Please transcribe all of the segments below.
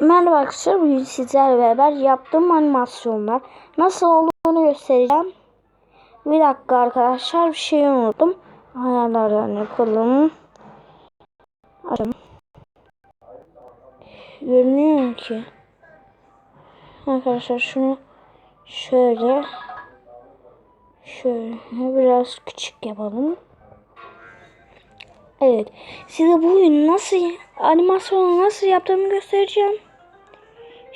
Merhaba arkadaşlar. Bugün sizlerle beraber yaptığım animasyonlar nasıl olduğunu göstereceğim. Bir dakika arkadaşlar bir şey unuttum. Ayarlardan yapalım. Açalım. Görünüyor ki. Arkadaşlar şunu şöyle şöyle biraz küçük yapalım. Evet. Size bugün nasıl animasyonu nasıl yaptığımı göstereceğim.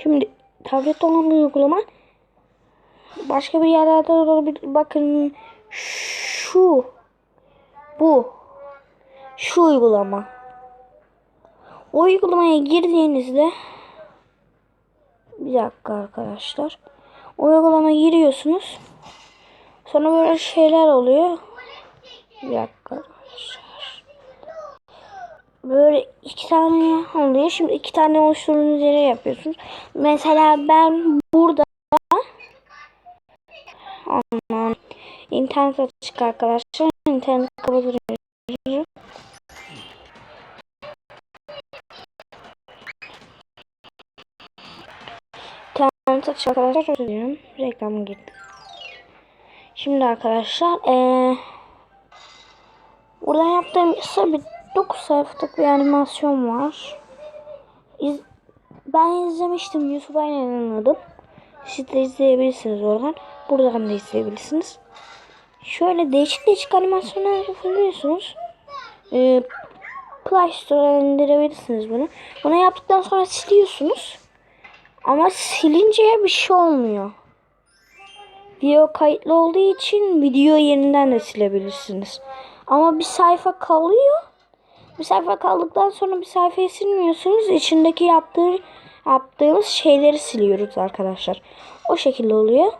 Şimdi tablet olan uygulama başka bir yerlerde olabilir. Bakın şu bu şu uygulama. O uygulamaya girdiğinizde bir dakika arkadaşlar. O uygulamaya giriyorsunuz. Sonra böyle şeyler oluyor. Bir dakika arkadaşlar. Böyle iki tane oluyor. Şimdi iki tane oluşturduğunuz yere yapıyorsunuz. Mesela ben burada Aman. internet açık arkadaşlar. İnternet kapatırım. İnternet açık arkadaşlar. Özür dilerim. Gitti. Şimdi arkadaşlar ee, burada yaptığım ise bir 9 sayfalık bir animasyon var. İz, ben izlemiştim. YouTube'a yayınladım. Siz de izleyebilirsiniz oradan. Buradan da izleyebilirsiniz. Şöyle değişik değişik animasyonlar yapabiliyorsunuz. Ee, Play Store'a indirebilirsiniz bunu. Bunu yaptıktan sonra siliyorsunuz. Ama silince bir şey olmuyor. Video kayıtlı olduğu için video yerinden de silebilirsiniz. Ama bir sayfa kalıyor. Bir sayfa kaldıktan sonra bir sayfayı silmiyorsunuz. İçindeki yaptığı, yaptığımız şeyleri siliyoruz arkadaşlar. O şekilde oluyor.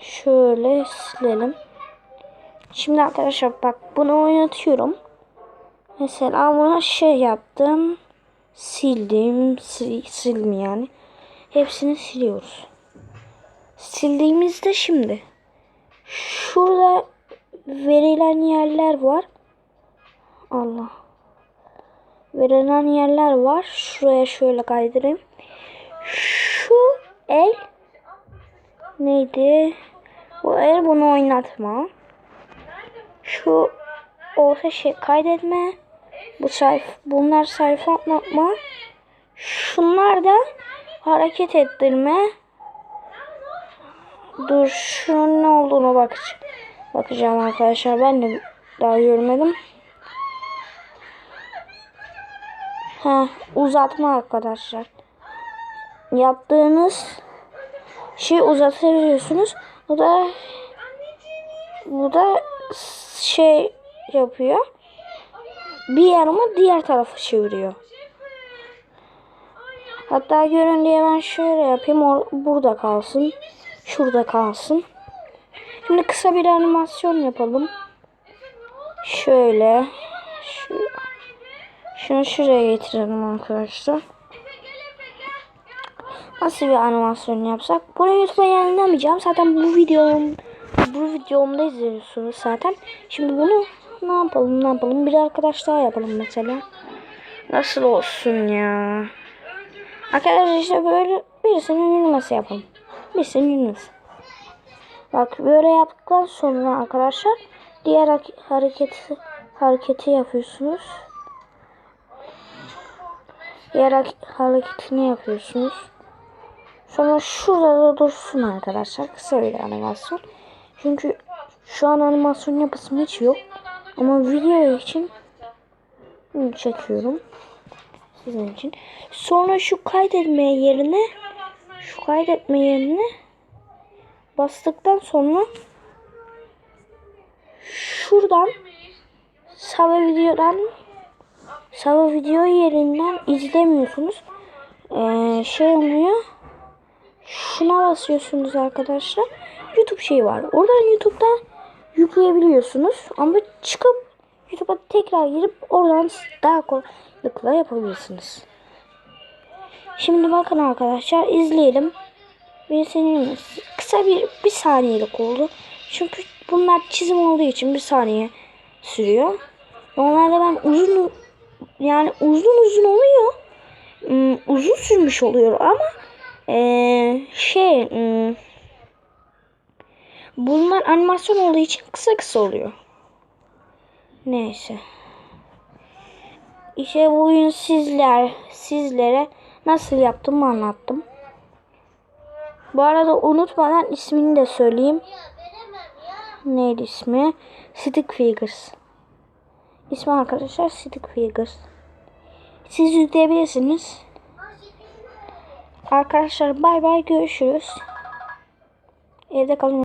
Şöyle silelim. Şimdi arkadaşlar bak bunu oynatıyorum. Mesela buna şey yaptım. Sildim. Sil, sildim yani. Hepsini siliyoruz. Sildiğimizde şimdi. Şurada verilen yerler var. Allah. Verilen yerler var. Şuraya şöyle kaydırayım. Şu el neydi? Bu el bunu oynatma. Şu orta şey kaydetme. Bu sayfa bunlar sayfa atma. Şunlar da hareket ettirme. Dur şunun ne olduğunu bakacağım. Bakacağım arkadaşlar. Ben de daha görmedim. Ha, uzatma arkadaşlar. Yaptığınız şey uzatabiliyorsunuz. Bu da bu da şey yapıyor. Bir yarımı diğer tarafa çeviriyor. Hatta görün diye ben şöyle yapayım. Or burada kalsın. Şurada kalsın. Şimdi kısa bir animasyon yapalım. Şöyle. Şu, şunu şuraya getirelim arkadaşlar. Nasıl bir animasyon yapsak? Bunu YouTube'a yayınlamayacağım. Zaten bu videom bu videomda izliyorsunuz zaten. Şimdi bunu ne yapalım ne yapalım? Bir arkadaş daha yapalım mesela. Nasıl olsun ya? Arkadaşlar işte böyle birisinin yürümesi yapalım. Birisinin yürümesi. Bak böyle yaptıktan sonra arkadaşlar diğer hareketi hareketi yapıyorsunuz. Diğer hareketini yapıyorsunuz. Sonra şurada da dursun arkadaşlar. Kısa bir animasyon. Çünkü şu an animasyon yapısım hiç yok. Ama video için çekiyorum. Sizin için. Sonra şu kaydetme yerine şu kaydetme yerine bastıktan sonra şuradan Sava videodan Sava video yerinden izlemiyorsunuz. Ee, şey oluyor. Şuna basıyorsunuz arkadaşlar. YouTube şeyi var. Oradan YouTube'dan yükleyebiliyorsunuz. Ama çıkıp YouTube'a tekrar girip oradan daha kolaylıkla yapabilirsiniz. Şimdi bakın arkadaşlar izleyelim. Birisinin kısa bir bir saniyelik oldu. Çünkü bunlar çizim olduğu için bir saniye sürüyor. Normalde ben uzun yani uzun uzun oluyor. Hmm, uzun sürmüş oluyor ama eee, şey hmm, bunlar animasyon olduğu için kısa kısa oluyor. Neyse. İşte bugün sizler sizlere nasıl yaptığımı anlattım. Bu arada unutmadan ismini de söyleyeyim. Neydi ismi? Stick Figures. İsmi arkadaşlar Stick Figures. Siz yükleyebilirsiniz. Arkadaşlar bay bay görüşürüz. Evde kalın.